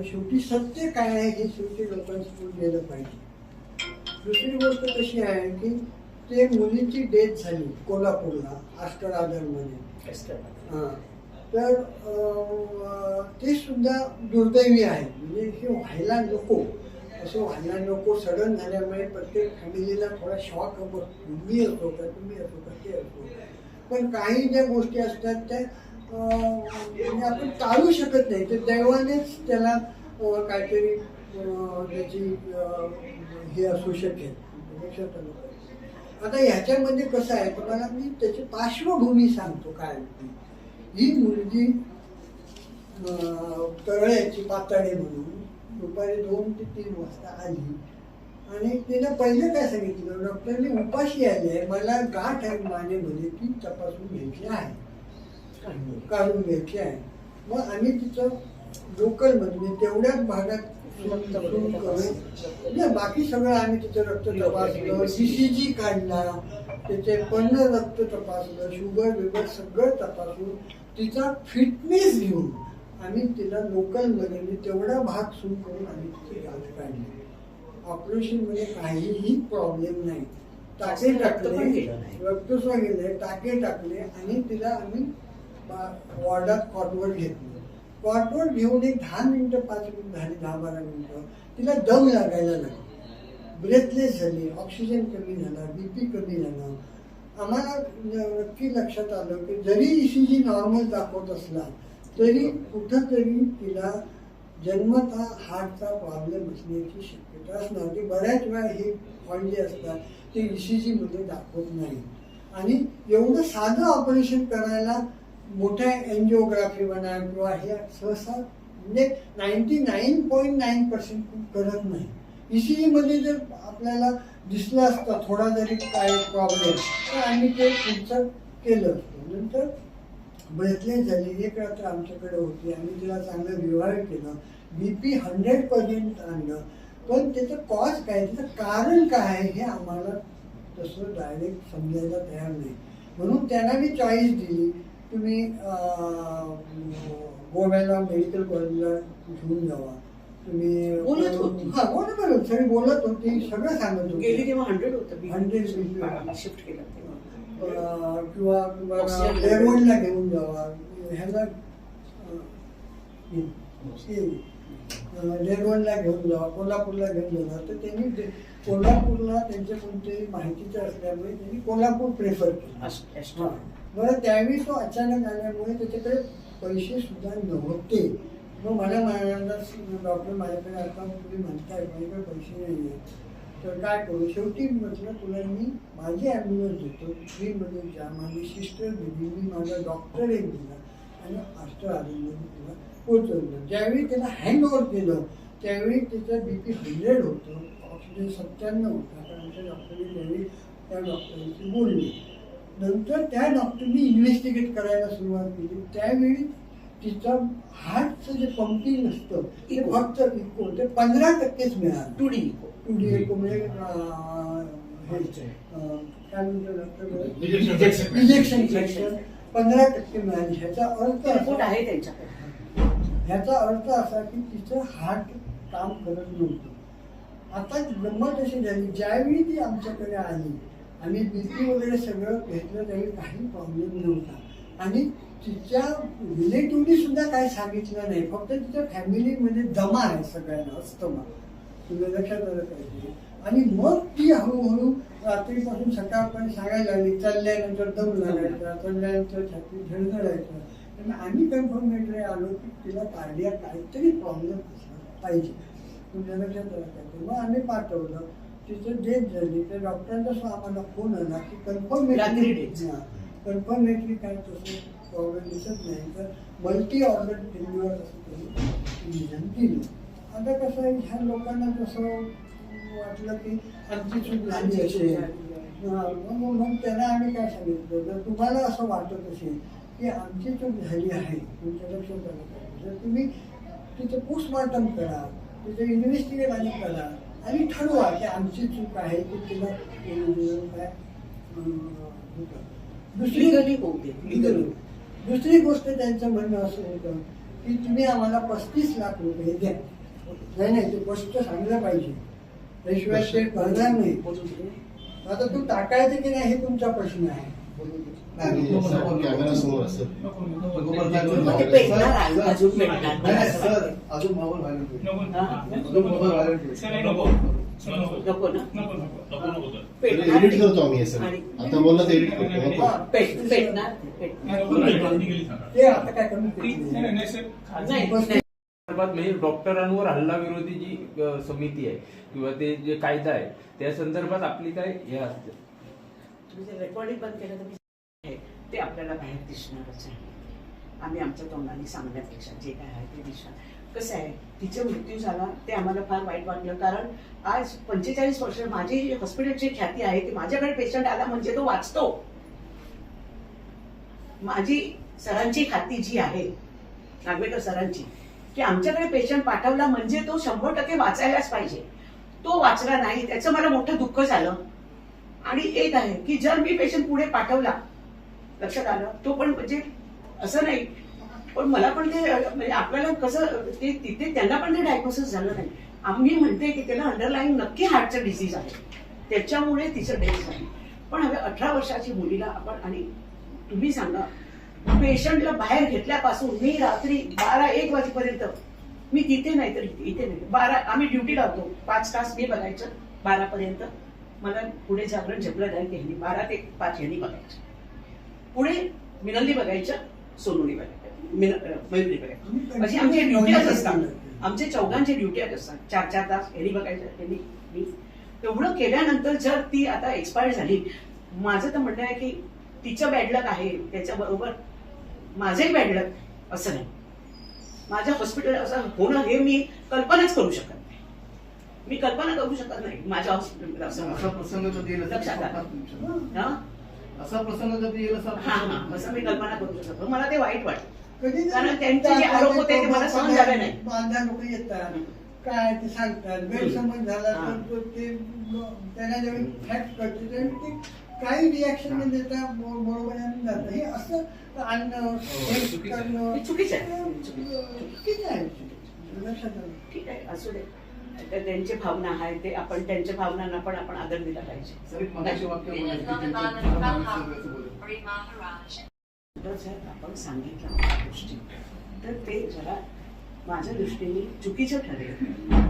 कारण शेवटी सत्य काय आहे हे शेवटी लोकांसमोर गेलं पाहिजे. दुसरी गोष्ट कशी आहे की ते मुलीची डेथ झाली कोल्हापूरला आस्टर आदरमध्ये हां. तर ते सुद्धा दुर्दैवी आहे. म्हणजे हे व्हायला नको. असं व्हायला नको. सडन झाल्यामुळे प्रत्येक फॅमिलीला थोडा शॉक बसतो मी असो का तुम्ही असो का ते असो. पण काही ज्या गोष्टी असतात त्या म्हणजे आपण टाळू शकत नाही. तर दैवानेच त्याला काहीतरी त्याची हे असू शकेल. लक्षात आलं पाहिजे. आता ह्याच्यामध्ये कसं आहे तुम्हाला मी त्याची पार्श्वभूमी सांगतो काय होती. ही मुलगी तळ्याची पातळी म्हणून दुपारी दोन ते तीन वाजता आली. आणि तिनं पहिलं काय सांगितलं? डॉक्टरने उपाशी आली आहे. मला गाठ आहे मानेमध्ये ती तपासून घ्यायची आहे. काढून घ्यायची आहे. मग आम्ही तिचं लोकल म्हणजे तेवढ्याच भागात म्हणजे बाकी सगळं आम्ही तिचं रक्त तपासलं सीसीजी काढला त्याचे पर्ण रक्त तपासलं शुगर बिगर सगळं तपासून तिचा फिटनेस घेऊन आम्ही तिला लोकलमध्ये म्हणजे तेवढा भाग सुरू करून आम्ही गाठ काढली. ऑपरेशनमध्ये काहीही प्रॉब्लेम नाही. टाके टाकले. रक्तस्राव गेले टाके टाकले आणि तिला आम्ही वॉर्डात कॉटवर घेतली. कॉटवर घेऊन एक दहा मिनटं पाच मिनिटं झाली दहा बारा मिनटं तिला दम लागायला लागली. ब्रेथलेस झाली. ऑक्सिजन कमी झाला बीपी कमी झाला. आम्हाला नक्की लक्षात आलं की जरी ईसीजी नॉर्मल दाखवत असला तरी कुठंतरी तिला जन्मतः हार्टचा प्रॉब्लेम असण्याची शक्यता असणार. ती बऱ्याच वेळा हे पॉईंट जे असतात ते ई सी जीमध्ये दाखवत नाही. आणि एवढं साधं ऑपरेशन करायला मोठ्या एन्जिओग्राफी म्हणा किंवा हे सहसा म्हणजे ninety nine point nine percent करत नाही. ईसीईमध्ये जर आपल्याला दिसलं असतं थोडा जरी काय प्रॉब्लेम तर आम्ही ते पुढचं केलं असतं नंतर ब्रेथलेस झाली. एक रात्र आमच्याकडे होती. आम्ही तिला चांगलं व्यवहार केलं. बी पी हंड्रेड पर्सेंट आणलं. पण त्याचं कॉज काय? त्याचं कारण काय आहे हे आम्हाला तसं डायरेक्ट समजायला तयार नाही. म्हणून त्यांना मी चॉईस दिली. तुम्ही गोव्याला मेडिकल कॉलेजला घेऊन जावा. तुम्ही बोलत होती. हा बोलत होती. सगळी बोलत होती. सगळं सांगत गेली होती. तेव्हा हंड्रेड होतं 100 शिफ्ट केलं तेव्हा. किंवा तुम्हाला घेऊन जावा. ह्याला डेरवणला घेऊन जावा. कोल्हापूरला घेऊन जावा. तर त्यांनी कोल्हापूरला त्यांच्या कोणते माहितीचं असल्यामुळे त्यांनी कोल्हापूर प्रेफर केलं. बरं त्यावेळी तो अचानक आल्यामुळे त्याच्याकडे पैसे सुद्धा नव्हते. मग मला म्हणाला डॉक्टर माझ्याकडे आता तुम्ही म्हणताय माझ्याकडे पैसे नाही आहेत तर काय करू? शेवटी म्हटलं तुला मी माझी ॲम्ब्युलन्स देतो. फ्रीमध्ये जा. माझी सिस्टर दिली मी माझा डॉक्टर एक दिला आणि आस्टर आलेमध्ये तुला पोचवलं ज्यावेळी त्याला हँगओवर केलं त्यावेळी त्याचं बी पी हंड्रेड होतं. ऑक्सिजन सत्त्याण्णव होता. कारण आमच्या डॉक्टरने त्यावेळी त्या डॉक्टरांशी बोलले. नंतर त्या डॉक्टरनी इन्व्हेस्टिगेट करायला सुरुवात केली. त्यावेळी तिचं हार्टचं जे पंपिंग असतं ते. फक्त इको ते पंधरा टक्केच मिळालं. Two D echo two D echo म्हणजे हे, सेक्शन पंधरा टक्के मिळाली. ह्याचा अर्थ रिपोर्ट आहे त्यांच्याकडे. ह्याचा अर्थ असा की तिचं हार्ट काम करत नव्हतं. आता गंमत अशी झाली. ज्यावेळी ती आमच्याकडे आली आम्ही बीपी वगैरे सगळं घेतलं त्यावेळी काही प्रॉब्लेम नव्हता. आणि तिच्या रिलेटिव्हनी सुद्धा काही सांगितलं नाही फक्त तिच्या फॅमिलीमध्ये दमा आहे सगळ्यांना अस्तमा तुम्ही लक्षात आलं पाहिजे. आणि मग ती हळूहळू रात्रीपासून सकाळपर्यंत सांगायला लागली चालल्यानंतर दम लागायचा चालल्यानंतर छाती झळझळायचं. त्यांना आम्ही कन्फर्मेटरी आलो की तिला कार्डिया काहीतरी प्रॉब्लेम असला पाहिजे. तुमच्या लक्षात आलं पाहिजे. मग आम्ही पाठवलं. तिचं डेथ झाली. तर डॉक्टरांचा आम्हाला फोन आला की death. कन्फर्मेटरी काय तसं प्रॉब्लेम दिसत नाही. तर मल्टी ऑर्गन फेल्युअर असं त्यांनी दिलं. आता कसं आहे ह्या लोकांना कसं वाटलं की आमची चूक झाली असेल. हा, मग त्यांना आम्ही काय सांगितलं? जर तुम्हाला असं वाटत असेल की आमची चूक झाली आहे तुमच्या लक्षात आलं पाहिजे. जर तुम्ही तिचं पोस्टमॉर्टम करा तिचं इन्व्हेस्टिगेट आणि करा आणि ठरवा की आमची चूक आहे की तिला काय. दुसरी. दुसरी गोष्ट त्यांचं म्हणणं असं होतं की तुम्ही आम्हाला पस्तीस लाख रुपये द्या. नाही नाही ते स्पष्ट सांगलं पाहिजे. त्याशिवाय ते करणार नाही. आता तू टाकायचं की नाही हे तुमचा प्रश्न आहे. कॅमेरा समोर असेल सर अजून मोबाईल एडिट करतो आम्ही सर आता बोलला तर एडिट करतो काय म्हणजे डॉक्टरांवर हल्ला विरोधी जी समिती आहे किंवा ते जे कायदा आहे त्या संदर्भात आपली काय हे असते? रेकॉर्डिंग बंद केलं तर आहे, ते आपल्याला बाहेर दिसणारच आहे. आम्ही आमच्या तोंडाने सांगण्यापेक्षा जे काय आहे ते दिसणार. कसं आहे तिचा मृत्यू झाला ते आम्हाला फार वाईट वाटलं. कारण आज पंचेचाळीस वर्ष माझी हॉस्पिटलची ख्याती आहे ती माझ्याकडे पेशंट आला म्हणजे तो वाचतो. माझी सरांची खाती जी आहे नागवेकर सरांची की आमच्याकडे पेशंट पाठवला म्हणजे तो शंभर टक्के वाचायलाच पाहिजे. तो वाचला नाही त्याचं मला मोठं दुःख झालं. आणि एक आहे की जर मी पेशंट पुढे पाठवला लक्षात आलं? तो पण म्हणजे असं नाही. पण मला पण ते म्हणजे आपल्याला कसं ते तिथे त्यांना पण ते डायग्नोसिस झालं नाही. आम्ही म्हणते की त्याला अंडरलाईन नक्की हार्टचं डिसीज आहे. त्याच्यामुळे तिचं डेथ झाली. पण हवे अठरा वर्षाची मुलीला आपण आणि तुम्ही सांगा पेशंटला बाहेर घेतल्यापासून मी रात्री बारा एक वाजेपर्यंत मी तिथे नाही तर इथे नाही. बारा आम्ही ड्युटी लावतो पाच तास मी बघायचं. बारापर्यंत. मला पुढे जागरण झपलं जाईल त्यांनी बारा ते पाच यांनी बघायचं. पुढे मिनल्ली बघायचं सोनुली बघायचं मिन- अं, मयुरी बघायचं अशी आमची असतात. आमचे चौघांचे ड्युटी असतात. चार चार तास यांनी बघायचं यांनी मी. एवढं केल्यानंतर जर ती आता एक्सपायर झाली माझं तर म्हणणं आहे की तिचं बॅडलक आहे त्याच्याबरोबर माझंही बॅडलक असं नाही. माझ्या हॉस्पिटल असं होणं हे मी कल्पनाच करू शकत नाही. मी कल्पना करू शकत नाही. माझ्या हॉस्पिटल असं. प्रसंग लक्षात हा? असा प्रसंग कधी येईल असं हा हा असं मी कल्पना करू शकतो मला ते वाईट वाटतं कधी कारण त्यांचे जे आरोप होते ते मला सहन झाले नाही. बांधा लोक येतात काय ते सांगतात गैरसमज झाला. तर तो त्यांना जेव्हा फॅक्ट कळते तेव्हा ते काही रिॲक्शन न देता बरोबर जातं हे असं आणणं हे चुकीचं आहे. करणं, चुकीचं आहे. चुकीचं आहे लक्षात आलं ठीक आहे असू दे तर त्यांची भावना आहे ते आपण त्यांच्या भावनांना पण आपण आदर दिला पाहिजे. जर आपण सांगितलं गोष्टी तर ते जरा माझ्या दृष्टीने चुकीचं ठरेल.